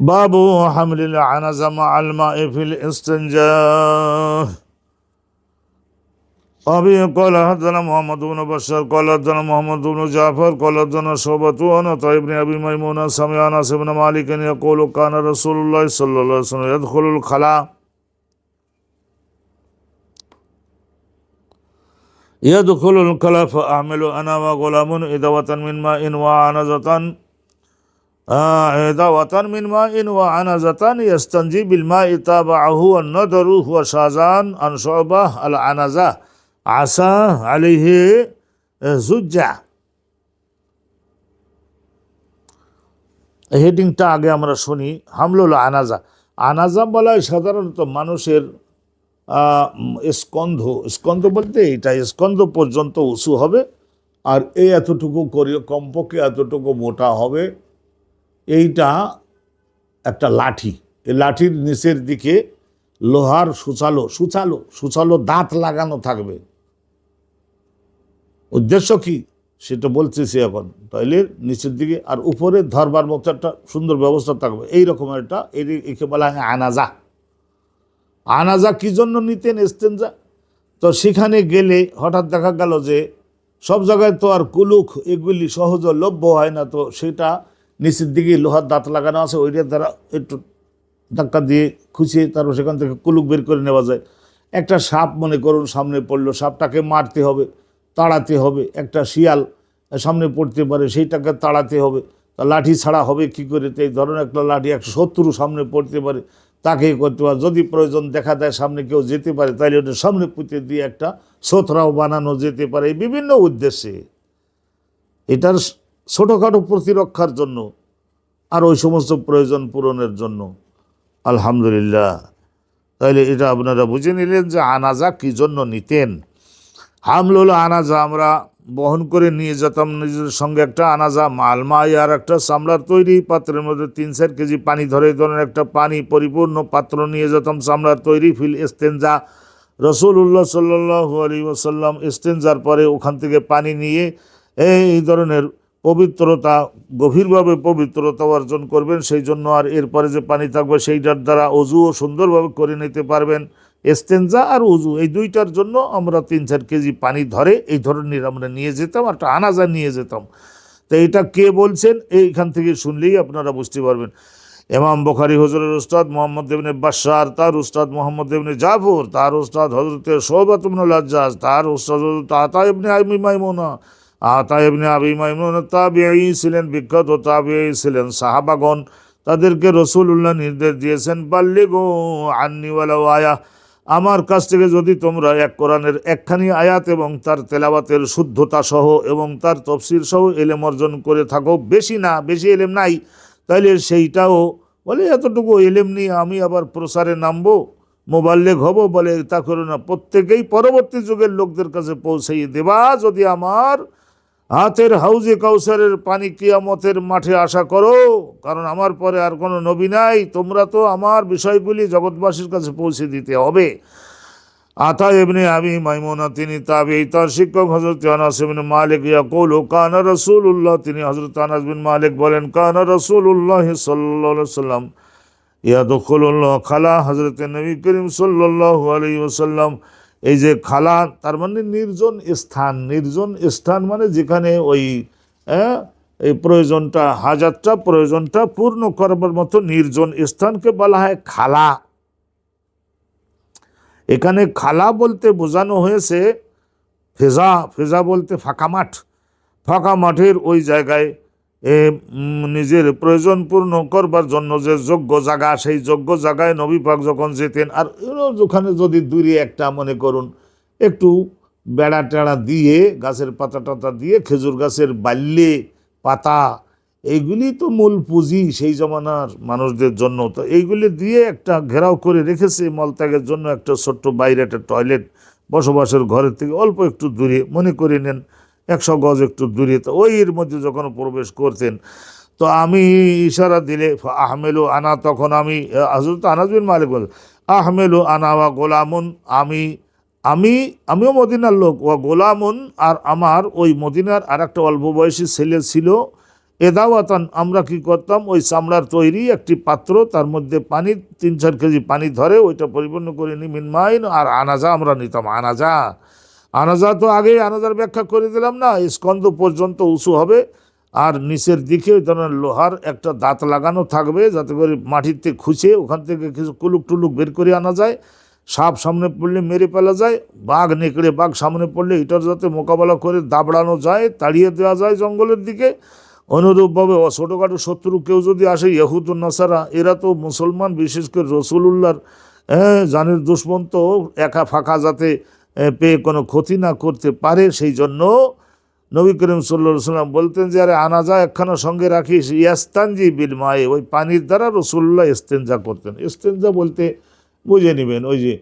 باب حمل العنز مع الماء في الاستنجاء أبي قال حدثنا محمد بن بشار قال حدثنا محمد بن جعفر قال حدثنا شعبة عن عطاء بن أبي ميمونة سمع أنس بن مالك يقول كان رسول الله صلى الله عليه وسلم يدخل الخلاء يدخل الخلاء فأحمل أنا وغلام إدوة من ماء وعنزة এদা ওয়াতান মিন মা ইন ওয়া আনাজাতান ইস্তানজি বিল মা ইতাবা আহু অন্নদরু হুয়া শাহজান আন শোবাহ আনাজা আসা আলিহে জুজ্জা হেডিংটা আগে আমরা শুনি, হামলুল আনাজা। আনাজা বলা সাধারণত মানুষের স্কন্ধ স্কন্ধ বলতে এটা, স্কন্ধ পর্যন্ত উঁচু হবে, আর এই এতটুকু করি, কমপক্ষে এতটুকু মোটা হবে। এইটা একটা লাঠি। এই লাঠির নিচের দিকে লোহার সুচালো সুচালো সুচালো দাঁত লাগানো থাকবে। উদ্দেশ্য কি? সেটা বলতেছি এখন। তাইলে নিচের দিকে আর উপরে ধরবার মতো একটা সুন্দর ব্যবস্থা থাকবে। এই একটা, এর- একে বলা হয় আনাজা। আনাজা কি জন্য নিতেন এস্তেঞ্জা? তো সেখানে গেলে হঠাৎ দেখা গেল যে সব জায়গায় তো আর কুলুক এগুলি সহজলভ্য হয় না, তো সেটা নিচের দিকে লোহার দাঁত লাগানো আছে, ওইটা তারা একটু ধাক্কা দিয়ে খুঁচিয়ে তারপর সেখান থেকে কুলুক বের করে নেওয়া যায়। একটা সাপ, মনে করুন, সামনে পড়ল, সাপটাকে মারতে হবে, তাড়াতে হবে, একটা শিয়াল সামনে পড়তে পারে, সেইটাকে তাড়াতে হবে। তা লাঠি ছাড়া হবে কি করে? তো এই ধরনের একটা লাঠি একটা শত্রু সামনে পড়তে পারে তাকে করতে পারে। যদি প্রয়োজন দেখা দেয় সামনে কেউ যেতে পারে, তাহলে ওটা সামনে পুঁতে দিয়ে একটা সোতরাও বানানো যেতে পারে বিভিন্ন উদ্দেশ্যে। এটার ছোটোখাটো প্রতিরক্ষার জন্য আর ওই সমস্ত প্রয়োজন পূরণের জন্য। আলহামদুলিল্লাহ। তাহলে এটা আপনারা বুঝে নিলেন যে আনাজা কী জন্য নিতেন? হামলুল আনাজা আমরা বহন করে নিয়ে যেতাম নিজের সঙ্গে একটা আনাজা, মালমাই আর একটা চামড়ার তৈরি পাত্রের মধ্যে তিন চার কেজি পানি ধরে এই ধরনের একটা পানি পরিপূর্ণ পাত্র নিয়ে যেতাম চামড়ার তৈরি ফিল এস্তেঞ্জা রসুল্লাহ সাল্লাহ আলী ওসাল্লাম এস্তেঞ্জার পরে ওখান থেকে পানি নিয়ে এই ধরনের পবিত্রতা, গভীরভাবে পবিত্রতা অর্জন করবেন, সেই জন্য আর এরপরে যে পানি থাকবে সেইটার দ্বারা অজুও সুন্দরভাবে করে নিতে পারবেন। এস্তেঞ্জা আর উজু এই দুইটার জন্য আমরা তিন চার কেজি পানি ধরে এই ধরনের আমরা নিয়ে যেতাম একটা আনাজা নিয়ে যেতাম। তো এটা কে বলছেন, এইখান থেকে শুনলেই আপনারা বুঝতে পারবেন। এমাম বখারি হজরের উস্তাদ মোহাম্মদ দেবনে বাশার, তার উস্তাদ মোহাম্মদ দেবনে জাফর, তার উস্তাদ হজরত সোহবাত আজ্জাজ তার উস্তাদ আতা ইবনে আবি মাইমুনা আতা ইবনে আবি মাইমুনা, তাবিঈ ছিলেন বিখ্যাত তাবিঈ ছিলেন সাহাবাগণ। তাদেরকে রসুল্লাহ নির্দেশ দিয়েছেন, বাল্লিগো আন্নিওয়ালা আয়া। আমার কাছ থেকে যদি তোমরা এক কোরআনের একখানি আয়াত এবং তার তেলাবাতের শুদ্ধতা সহ এবং তার তফসির সহ এলেম অর্জন করে থাকো, বেশি না, বেশি এলেম নাই, তাইলে সেইটাও বলে, এতটুকু এলেম নিয়ে আমি আবার প্রসারে নামবো, মোবাল্লেগ হব বলে তা করো না। প্রত্যেকেই পরবর্তী যুগের লোকদের কাছে পৌঁছাইয়ে দেবা, যদি আমার হাতের হাউজে কাউসারের পানি কিয়ামতের মাঠে আশা করো, কারণ আমার পরে আর কোনো নবী নাই, তোমরা তো আমার বিষয়গুলি জগৎবাসীর কাছে পৌঁছে দিতে হবে। আতা এমনি আমি মাইমোনা, তিনি তাবি তার শিক্ষক হজরত আনাস ইবনে মালিক ইয়াকুল, কানা রসুল উল্লাহ তিনি হজরত আনাস বিন মালিক বলেন, কানা রাসূলুল্লাহ সাল্লাল্লাহু আলাইহি সাল্লাম ইয়াদখুলুল্লাহ খালা হজরত নবী করিম সাল্লাল্লাহু আলাইহি ওয়াসাল্লাম এই যে খালা তার মানে নির্জন স্থান। নির্জন স্থান মানে যেখানে ওই হ্যাঁ, এই প্রয়োজনটা হাজারটা প্রয়োজনটা পূর্ণ করবার মতো নির্জন স্থানকে বলা হয় খালা। এখানে খালা বলতে বোঝানো হয়েছে ফেজা। ফেজা বলতে ফাঁকা মাঠ। ফাঁকা মাঠের ওই জায়গায় নিজের প্রয়োজন পূর্ণ করবার জন্য যে যোগ্য জায়গা, সেই যোগ্য জায়গায় নবী পাক যখন যেতেন, আর ওখানে যদি দূরে একটা মনে করুন, একটু বেড়া টেড়া দিয়ে, গাছের পাতা টাতা দিয়ে, খেজুর গাছের বাল্যে, পাতা, এইগুলি তো মূল পুঁজি সেই জমানার মানুষদের জন্য। তো এইগুলি দিয়ে একটা ঘেরাও করে রেখেছে মলত্যাগের জন্য একটা ছোট্ট বাইরে একটা টয়লেট বসবাসের ঘরের থেকে অল্প একটু দূরে। মনে করে নেন একশো গজ একটু দূরে। তো ওই এর মধ্যে যখন প্রবেশ করতেন, তো আমি ইশারা দিলে, আহমেলু আনা, তখন আমি হজরত আনাজ বিন মালিক বল আহমেলু আনা ওয়া গোলামুন, আমি আমি, আমিও মদিনার লোক ও গোলামুন, আর আমার ওই মদিনার আর একটা অল্প বয়সী ছেলে ছিল এদাওয়াতান আমরা কি করতাম? ওই চামড়ার তৈরি একটি পাত্র, তার মধ্যে পানি, তিন চার কেজি পানি ধরে, ওইটা পরিপূর্ণ করে নি মিনমাইন আর আনাজা, আমরা নিতাম, আনাজা। আনাজা তো আগেই আনাজার ব্যাখ্যা করে দিলাম না স্কন্দ পর্যন্ত উঁচু হবে আর নিচের দিকে ওই ধরনের লোহার একটা দাঁত লাগানো থাকবে যাতে করে মাটিতে খুঁচে ওখান থেকে কিছু কুলুক টুলুক বের করে আনা যায় সাপ সামনে পড়লে মেরে ফেলা যায় বাঘ নেকড়ে বাঘ সামনে পড়লে এটার যাতে মোকাবেলা করে দাবড়ানো যায় তাড়িয়ে দেওয়া যায় জঙ্গলের দিকে। অনুরূপভাবে ছোটোখাটো শত্রু কেউ যদি আসে ইহুদ নাসারা এরা তো মুসলমান বিশেষ করে রসুলুল্লাহর হ্যাঁ, জানের দুশ্মন তো একা ফাঁকা যাতে পেয়ে কোনো ক্ষতি না করতে পারে, সেই জন্য নবী করিম সাল্লা সাল্লাম বলতেন যে, আরে আনাজা একখানা সঙ্গে রাখিস, ইয়াস্তানজি বিল মায়ে। ওই পানির দ্বারা রসুল্লাহ ইস্তেঞ্জা করতেন। ইস্তেঞ্জা বলতে বুঝে নেবেন, ওই যে,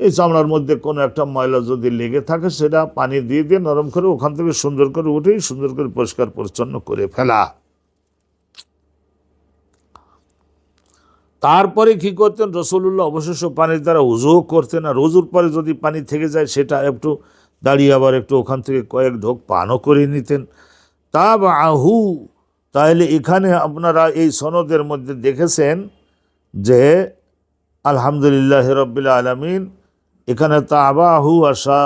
এই চামড়ার মধ্যে কোনো একটা ময়লা যদি লেগে থাকে, সেটা পানি দিয়ে দিয়ে নরম করে ওখান থেকে সুন্দর করে উঠেই সুন্দর করে পরিষ্কার পরিচ্ছন্ন করে ফেলা। তারপরে কি করতেন? রসুল্লাহ অবশেষ পানির দ্বারা উজুও করতেন আর উজুর পরে যদি পানি থেকে যায়, সেটা একটু দাঁড়িয়ে আবার একটু ওখান থেকে কয়েক ঢোক পানও করে নিতেন। তা বা আহু তাহলে এখানে আপনারা এই সনদের মধ্যে দেখেছেন যে আলহামদুলিল্লাহ রব্বিল আলমিন এখানে তা তাবাহু আর শাহ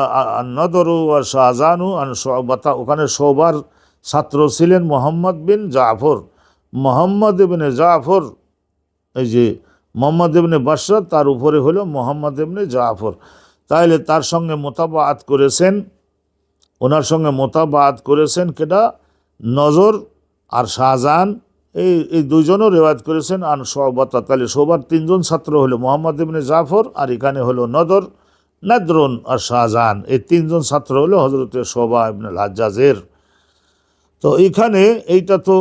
নদরু আর শাহজানু আর শোবাতা, ওখানে শোবার ছাত্র ছিলেন মোহাম্মদ বিন জাফর। মোহাম্মদ বিন জাফর এই যে মোহাম্মদ ইবনে বাসরাত তার উপরে হলো মোহাম্মদ ইবনে জাফর। তাহলে তার সঙ্গে মোতাবাত করেছেন, ওনার সঙ্গে মোতাবাত করেছেন কেটা নজর আর শাহজাহান। এই এই দুজনও রেওয়াজ করেছেন, আন সোহবতা তাহলে সবার তিনজন ছাত্র হলো মোহাম্মদ ইবনে জাফর আর এখানে হলো নদর নাদরুন আর শাহজাহান। এই তিনজন ছাত্র হলো হজরতের শোভা ইবনে হাজ্জাজের। তো এইখানে এইটা তো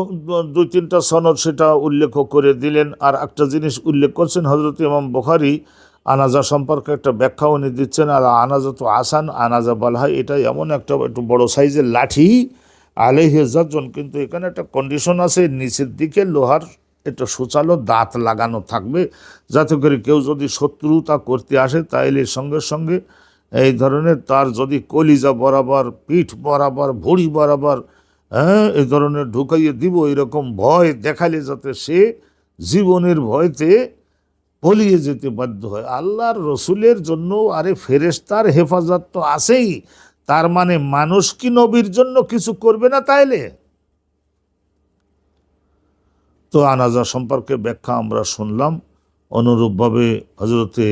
দুই তিনটা সনদ সেটা উল্লেখ করে দিলেন। আর একটা জিনিস উল্লেখ করছেন হজরত ইমাম বখারি, আনাজা সম্পর্কে একটা ব্যাখ্যা উনি দিচ্ছেন। আর আনাজা তো আসান, আনাজা বলা হয়, এটা এমন একটা একটু বড় সাইজের লাঠি আলেহে যাজন কিন্তু এখানে একটা কন্ডিশন আছে, নিচের দিকে লোহার একটা সুচালো দাঁত লাগানো থাকবে, যাতে করে কেউ যদি শত্রুতা করতে আসে, তাইলে সঙ্গে সঙ্গে এই ধরনের তার যদি কলিজা বরাবর, পিঠ বরাবর, ভুড়ি বরাবর হ্যাঁ এ ধরনের ঢুকাইয়ে দিব, এরকম ভয় দেখালে যাতে সে জীবনের ভয়তে পলিয়ে যেতে বাধ্য হয়। আল্লাহর রসুলের জন্য আরে ফেরেশতার হেফাজত তো আছেই, তার মানে মানুষ কি নবীর জন্য কিছু করবে না তাইলে? তো আনাজা সম্পর্কে ব্যাখ্যা আমরা শুনলাম। অনুরূপভাবে হজরতে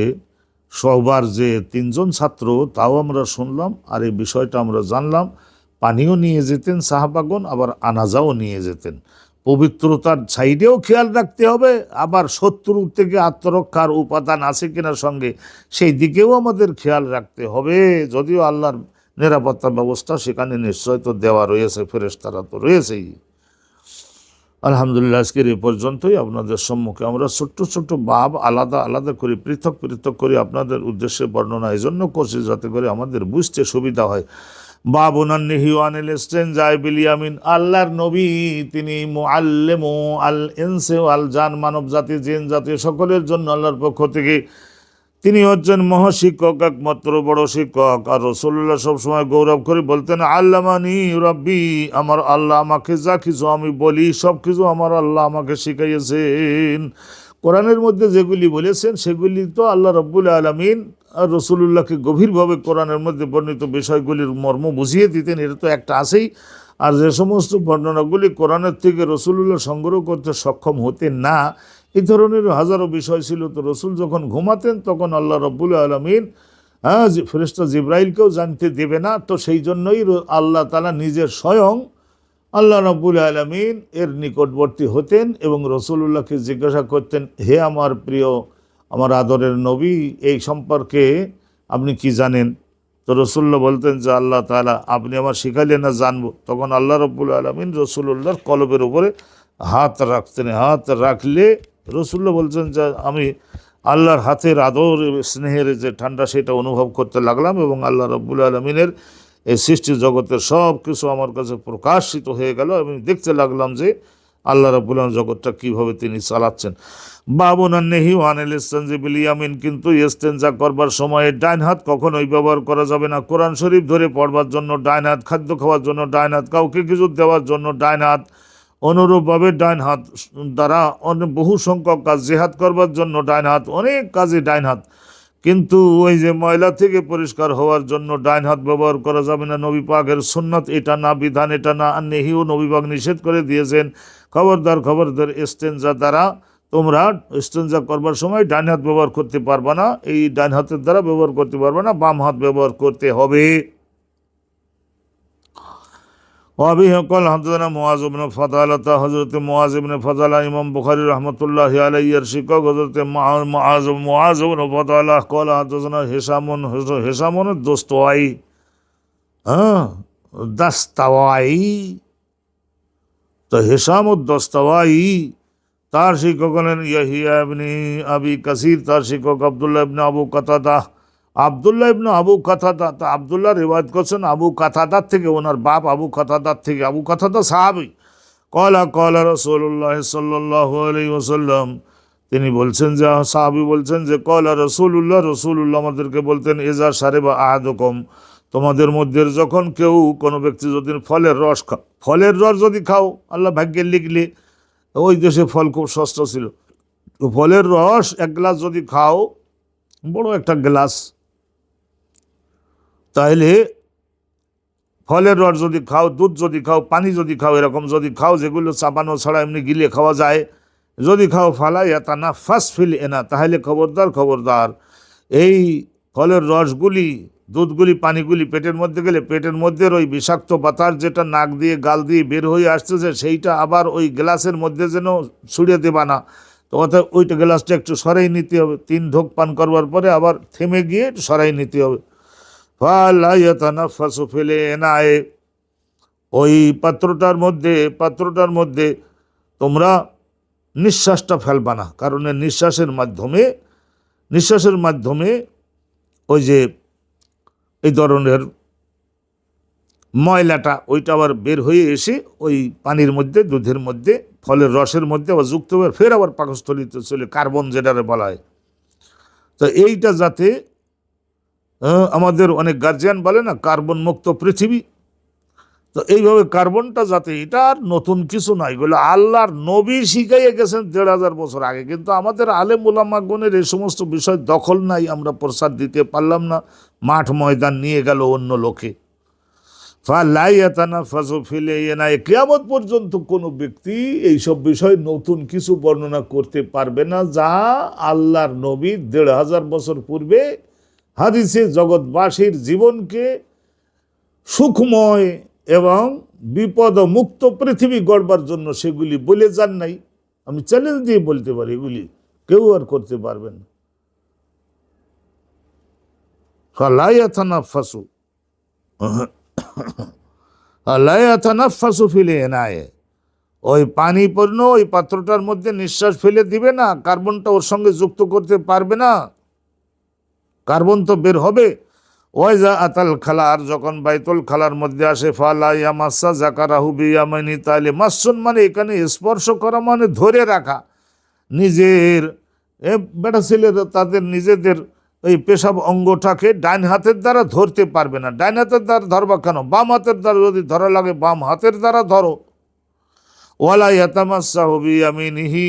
সহবার যে তিনজন ছাত্র, তাও আমরা শুনলাম, আর এই বিষয়টা আমরা জানলাম। পানিও নিয়ে যেতেন সাহাবাগন আবার আনাজাও নিয়ে যেতেন। পবিত্রতার সাইডেও খেয়াল রাখতে হবে, আবার শত্রু থেকে আত্মরক্ষার উপাদান আছে কিনা সঙ্গে সেই দিকেও আমাদের খেয়াল রাখতে হবে। যদিও আল্লাহর নিরাপত্তা ব্যবস্থা সেখানে নিশ্চয় তো দেওয়া রয়েছে, ফেরেশতারা তো রয়েছেই। আলহামদুলিল্লাহ, আজকের এই পর্যন্তই। আপনাদের সম্মুখে আমরা ছোট্ট ছোট্ট বাব আলাদা আলাদা করে, পৃথক পৃথক করে আপনাদের উদ্দেশ্যে বর্ণনা এই জন্য করছি যাতে করে আমাদের বুঝতে সুবিধা হয়। বাবুনান্নিহি আনিল ইস্তেনজাই বিলিয়ামিন, আল্লাহর নবী, তিনি মুআল্লিমু আল ইনসে আল জান, মানব জাতি, জিন জাতি সকলের জন্য আল্লাহর পক্ষ থেকে। তিনি হচ্ছেন মহাশিক্ষক, একমাত্র বড় শিক্ষক। আর রসুল্লাহ সবসময় গৌরব করে বলতেন, আল্লামানি রব্বি, আমার আল্লাহ আমাকে যা কিছু আমি বলি, সব কিছু আমার আল্লাহ আমাকে শিখাইয়েছেন। কোরআনের মধ্যে যেগুলি বলেছেন, সেগুলি তো আল্লাহ রব্বুল আলমিন আর রসুল্লাহকে গভীরভাবে কোরআনের মধ্যে বর্ণিত বিষয়গুলির মর্ম বুঝিয়ে দিতেন, এটা তো একটা আছেই। আর যে সমস্ত বর্ণনাগুলি কোরআনের থেকে রসুল্লাহ সংগ্রহ করতে সক্ষম হতেন না এই ধরনের হাজারো বিষয় ছিল। তো রসুল যখন ঘুমাতেন, তখন আল্লাহ রব্বুল আলমিন হ্যাঁ ফেরেস্তা জিব্রাইলকেও জানতে দেবে না। তো সেই জন্যই আল্লাহ তালা নিজের স্বয়ং আল্লাহ রব্বুল আলমিন এর নিকটবর্তী হতেন এবং রসুল্লাহকে জিজ্ঞাসা করতেন, হে আমার প্রিয় আমার আদরের নবী, এই সম্পর্কে আপনি কি জানেন? তো রসুল্লাহ বলতেন যে আল্লাহ তালা আপনি আমার শিখাইলে না জানব। তখন আল্লাহ রব্বুল আলমিন রসুল্লাহর কলবের উপরে হাত রাখতেন। হাত রাখলে রসুল্লাহ বলছেন যে, আমি আল্লাহর হাতের আদর স্নেহের যে ঠান্ডা, সেটা অনুভব করতে লাগলাম এবং আল্লাহ রব্বুল আলমিনের এই সৃষ্টি জগতের সব কিছু আমার কাছে প্রকাশিত হয়ে গেল আমি দেখতে লাগলাম যে আল্লাহ আলম জগৎটা কীভাবে তিনি চালাচ্ছেন। বাবুনান নেহি ওয়ানেল ইস্তানজিবিল ইয়ামিন, কিন্তু ইস্তেঞ্জা করবার সময়ে ডাইন হাত কখনোই ব্যবহার করা যাবে না। কোরআন শরীফ ধরে পড়বার জন্য ডাইন হাত, খাদ্য খাওয়ার জন্য ডাইন হাত, কাউকে কিছু দেওয়ার জন্য ডাইন হাত, অনুরূপভাবে ডাইন হাত দ্বারা অনেক বহু সংখ্যক কাজ, জেহাদ করবার জন্য ডাইন হাত, অনেক কাজে ডাইন হাত। কিন্তু ওই যে ময়লা থেকে পরিষ্কার হওয়ার জন্য ডাইন হাত ব্যবহার করা যাবে না। নবী পাকের সুন্নত এটা না, বিধান এটা না। আর নেহিও নবী পাক নিষেধ করে দিয়েছেন খবরদার খবরদার ইস্তেঞ্জা দ্বারা তোমরা ইস্তেঞ্জা করবার সময় ডান হাত ব্যবহার করতে পারবে না, এই ডান হাতের দ্বারা ব্যবহার করতে পারবে না, বাম হাত ব্যবহার করতে হবে। অবিহকল হজরত মোয়াজবনে ফতালতা হজরত মোয়াজবনে ফতালা ইমাম বুখারি রহমতুল্লাহ আলাইয়ার শিক্ষক হজরত মোয়াজবনে ফতালাহ কল হজরত হেসামন হেসামনের দোস্তওয়াই হ্যাঁ দাস্তাওয়াই তো হেসাম দস্তাওয়াই তার শিক্ষক হলেন ইয়াহিয়া ইবনি আবি কাসির, তার শিক্ষক আবদুল্লাহ ইবনে আবু কাতাদা। আবদুল্লাহ ইবনে আবু কাতাদা, তা আবদুল্লাহ রেওয়াজ করছেন আবু কাতাদার থেকে, ওনার বাপ আবু কাতাদার থেকে। আবু কাতাদা সাহাবি। কলা কলা রসুল্লাহ সাল্লাহ ওসাল্লাম তিনি বলছেন যে, সাহাবি বলছেন যে, কলা রসুল্লাহ রসুল্লাহ আমাদেরকে বলতেন এজা সারে বা আহাদকম। তোমাদের মধ্যে যখন কেউ কোনো ব্যক্তি যদি ফলের রস খাও ফলের রস যদি খাও, আল্লাহ ভাগ্যে লিখলে, ওই দেশে ফল খুব সস্তা ছিল। তো ফলের রস এক গ্লাস যদি খাও, বড় একটা গ্লাস। তাহলে ফলের রস যদি খাও, দুধ যদি খাও, পানি যদি খাও, এরকম যদি খাও, যেগুলো চাপানো ছাড়া এমনি গিলে খাওয়া যায়, যদি খাও, ফালাই তা না ফার্স্ট ফিল এনা, তাহলে খবরদার খবরদার। এই ফলের রসগুলি দুধগুলি, পানিগুলি পেটের মধ্যে গেলে পেটের মধ্যে ওই বিষাক্ত বাতাস যেটা নাক দিয়ে, গাল দিয়ে বের হয়ে আসতেছে, সেইটা আবার ওই গ্লাসের মধ্যে যেন ছুড়ে দেবা না। তো অর্থাৎ ওইটা গ্লাসটা একটু সরাই নিতে হবে। তিন ঢোক পান করবার পরে আবার থেমে গিয়ে সরাই নিতে হবে। ফালাইয়াতানাফাসু ফেলে এনায়ে। ওই পাত্রটার মধ্যে পাত্রটার মধ্যে তোমরা নিঃশ্বাসটা ফেলবা না। কারণ নিঃশ্বাসের মাধ্যমে নিঃশ্বাসের মাধ্যমে ওই যে এই ধরনের ময়লাটা ওইটা আবার বের হয়ে এসে ওই পানির মধ্যে, দুধের মধ্যে, ফলের রসের মধ্যে আবার যুক্ত হয়ে ফের আবার পাকস্থলিতে চলে, কার্বন যেটারে বলা হয়। তো এইটা যাতে আমাদের অনেক গার্জিয়ান বলে না, কার্বন মুক্ত পৃথিবী তো এইভাবে কার্বনটা যাতে এটা আর নতুন কিছু নয় এগুলো আল্লাহর নবী শিখাইয়ে গেছেন দেড় হাজার বছর আগে। কিন্তু আমাদের আলেম উলামাগণের এই সমস্ত বিষয় দখল নাই, আমরা প্রসাদ দিতে পারলাম না, মাঠ ময়দান নিয়ে গেল অন্য লোকে। ফালাইয়াতানা ফাজু ফিলে এনায় কেয়ামত পর্যন্ত কোনো ব্যক্তি এইসব বিষয় নতুন কিছু বর্ণনা করতে পারবে না, যা আল্লাহর নবী দেড় হাজার বছর পূর্বে হাদিসে জগৎবাসীর জীবনকে সুখময় এবং বিপদ মুক্ত পৃথিবী গড়বার জন্য সেগুলি বলে যান নাই। আমি চ্যালেঞ্জ দিয়ে বলতে পারি, এগুলি কেউ আর করতে পারবেন ওই পানি পূর্ণ ওই পাত্রটার মধ্যে নিঃশ্বাস ফেলে দিবে না, কার্বনটা ওর সঙ্গে যুক্ত করতে পারবে না। কার্বন তো বের হবে ওই যা আতাল খালার যখন বাইতুল খালার মধ্যে আসে, ফালা ইয়ামাসা জাকারাহু বিয়ামানি তাহলে মাসুন মানে এখানে স্পর্শ করা মানে ধরে রাখা। নিজের, এ বেটা ছেলেরা তাদের নিজেদের এই পেশাব অঙ্গটাকে ডাইন হাতের দ্বারা ধরতে পারবে না। ডাইন হাতের দ্বারা ধরবা কেন? বাম হাতের দ্বারা যদি ধরা লাগে, বাম হাতের দ্বারা ধরো। ওয়ালা ইয়াতামাসা হবি আমি নিহি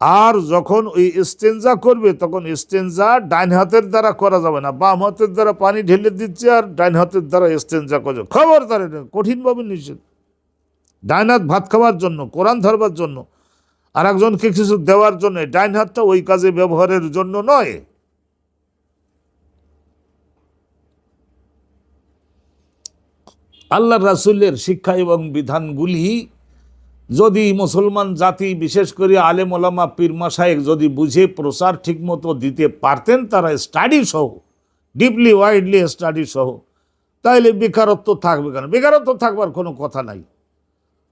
আর যখন ওই স্টেঞ্জা করবে, তখন স্টেঞ্জা ডাইন হাতের দ্বারা করা যাবে না, বাম হাতের দ্বারা পানি ঢেলে দিচ্ছে আর ডাইন হাতের দ্বারা স্টেঞ্জা করছে। খবরদার এটা, কঠিনভাবে নিষেধ। ডাইন হাত ভাত খাওয়ার জন্য, কোরআন ধরবার জন্য আর একজনকে কিছু দেওয়ার জন্য ডাইন হাতটা ওই কাজে ব্যবহারের জন্য নয়। আল্লাহ রাসুলের শিক্ষা এবং বিধানগুলি যদি মুসলমান জাতি, বিশেষ করে আলেম ওলামা পীরমা সাহেব যদি বুঝে, প্রচার ঠিকমতো দিতে পারতেন, তারা স্টাডি সহ ডিপলি ওয়াইডলি স্টাডি সহ, তাইলে বেকারত্ব থাকবে কেন? বেকারত্ব থাকবার কোনো কথা নাই।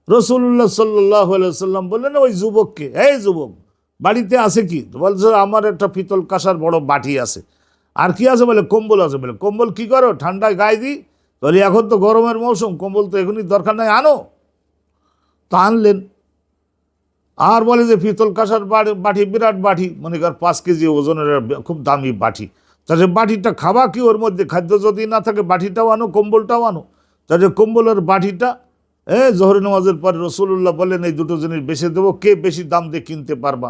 রসুল্লাহ সাল্লাহ সাল্লাম বললেন, ওই যুবককে, এই যুবক, বাড়িতে আছে কি? বলছে আমার একটা পিতল কাঁসার বড় বাটি আছে। আর কি আছে? বলে, কম্বল আছে। বলে, কম্বল কি করো? ঠান্ডায় গায়ে দিই বলি, এখন তো গরমের মৌসুম, কম্বল তো এখনই দরকার নাই, আনো। তা আনলেন আর বলে যে পিতল কাঁসার বাটি, বিরাট বাটি, মনে কর পাঁচ কেজি ওজনের খুব দামি বাটি। তাহলে বাটিটা খাবা কি ওর মধ্যে? খাদ্য যদি না থাকে, বাটিটাও আনো, কম্বলটাও আনো। তাহলে কম্বলের বাটিটা, এ, জহরি নামাজের পরে রসুল্লাহ বলেন এই দুটো জিনিস বেশি দেবো, কে বেশি দাম দিয়ে কিনতে পারবা?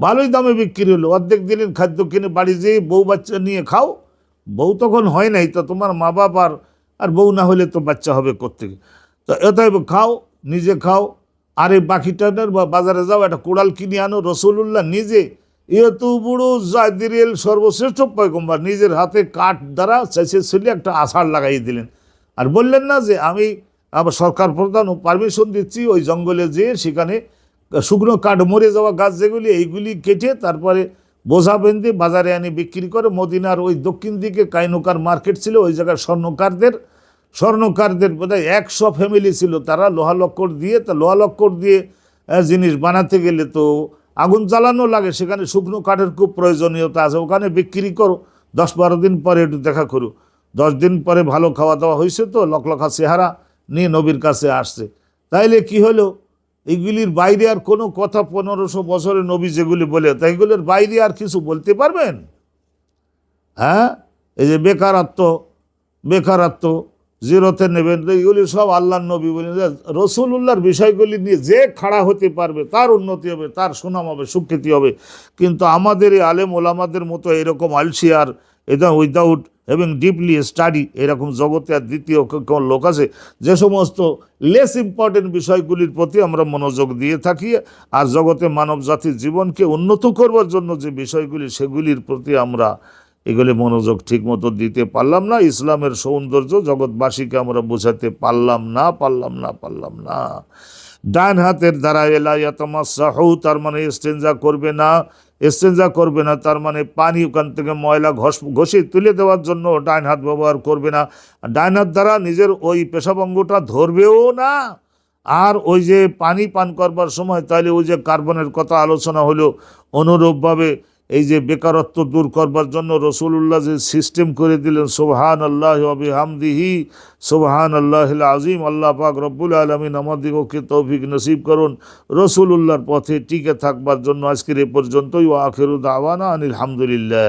ভালোই দামে বিক্রি হলো। অর্ধেক দিলেন খাদ্য কিনে বাড়ি যেয়ে বউ বাচ্চা নিয়ে খাও। বউ তখন হয় নাই, তো তোমার মা বাবার আর বউ না হলে তো বাচ্চা হবে কোথেকে তো এতএব খাও নিজে খাও। আর এই বাকিটা বা বাজারে যাও, একটা কোড়াল কিনে আনো। রসুল্লাহ নিজে, এত বড় জাদিরেল সর্বশ্রেষ্ঠ পয়গম্বর। নিজের হাতে কাঠ দ্বারা চেঁচে ছেলে একটা আষাঢ় লাগাই দিলেন। আর বললেন না যে, আমি আবার সরকার প্রধান পারমিশন দিচ্ছি, ওই জঙ্গলে যেয়ে সেখানে শুকনো কাঠ মরে যাওয়া গাছ যেগুলি, এইগুলি কেটে তারপরে বোঝা বেঁধে বাজারে আনি বিক্রি করে। মদিনার ওই দক্ষিণ দিকে কাইনোকার মার্কেট ছিল, ওই জায়গায় স্বর্ণকারদের স্বর্ণকারদের বোধহয় একশো ফ্যামিলি ছিল। তারা লোহা লক্কর দিয়ে, তা লোহা লক্কর দিয়ে জিনিস বানাতে গেলে তো আগুন জ্বালানো লাগে। সেখানে শুকনো কাঠের খুব প্রয়োজনীয়তা আছে। ওখানে বিক্রি করো। দশ বারো দিন পরে একটু দেখা করো। দশ দিন পরে ভালো খাওয়া দাওয়া হয়েছে তো, লকলখা চেহারা নিয়ে নবীর কাছে আসছে। তাইলে কি হলো? এইগুলির বাইরে আর কোনো কথা পনেরোশো বছরে নবী যেগুলি বলে তাই এগুলোর বাইরে আর কিছু বলতে পারবেন? হ্যাঁ? এই যে বেকারত্ব বেকারত্ব জিরোতে নেবেন। এগুলি সব আল্লাহ নবী বলেন রসুল্লাহর বিষয়গুলি নিয়ে যে খাড়া হতে পারবে, তার উন্নতি হবে, তার সুনাম হবে, সুখ্যাতি হবে। কিন্তু আমাদের এই আলেম ওলামাদের মতো এরকম আলসি আর এটা উইদাউট হ্যাভিং ডিপলি স্টাডি এরকম জগতে আর দ্বিতীয় কোন লোক আছে, যে সমস্ত লেস ইম্পর্টেন্ট বিষয়গুলির প্রতি আমরা মনোযোগ দিয়ে থাকি আর জগতে মানব জাতির জীবনকে উন্নত করবার জন্য যে বিষয়গুলি, সেগুলির প্রতি আমরা এগুলি মনোযোগ ঠিকমতো দিতে পারলাম না। ইসলামের সৌন্দর্য জগৎবাসীকে আমরা বোঝাতে পারলাম না পারলাম না পারলাম না। ডান হাতের দ্বারা এলাইয়াতমা সাহু তার মানে এস্টেঞ্জা করবে না। এস্টেঞ্জা করবে না, তার মানে পানি ওখান থেকে ময়লা ঘষ ঘষে তুলে দেওয়ার জন্য ডান হাত ব্যবহার করবে না। ডান হাত দ্বারা নিজের ওই পেশাবঙ্গটা ধরবেও না। আর ওই যে পানি পান করবার সময় তাহলে ওই যে কার্বনের কথা আলোচনা হলো, অনুরূপভাবে এই যে বেকারত্ব দূর করবার জন্য রসুল্লাহ যে সিস্টেম করে দিলেন সোবহান আল্লাহ হামদিহি সোবহান আল্লাহ আজিম আল্লাহ পাক রব্বুল আলমিন আমাদিগকে তৌফিক নসিব করুন। রসুল উল্লাহর পথে টিকে থাকবার জন্য আজকের এ পর্যন্তই ও আখেরুদ আওয়ানা আনিল হামদুলিল্লাহ।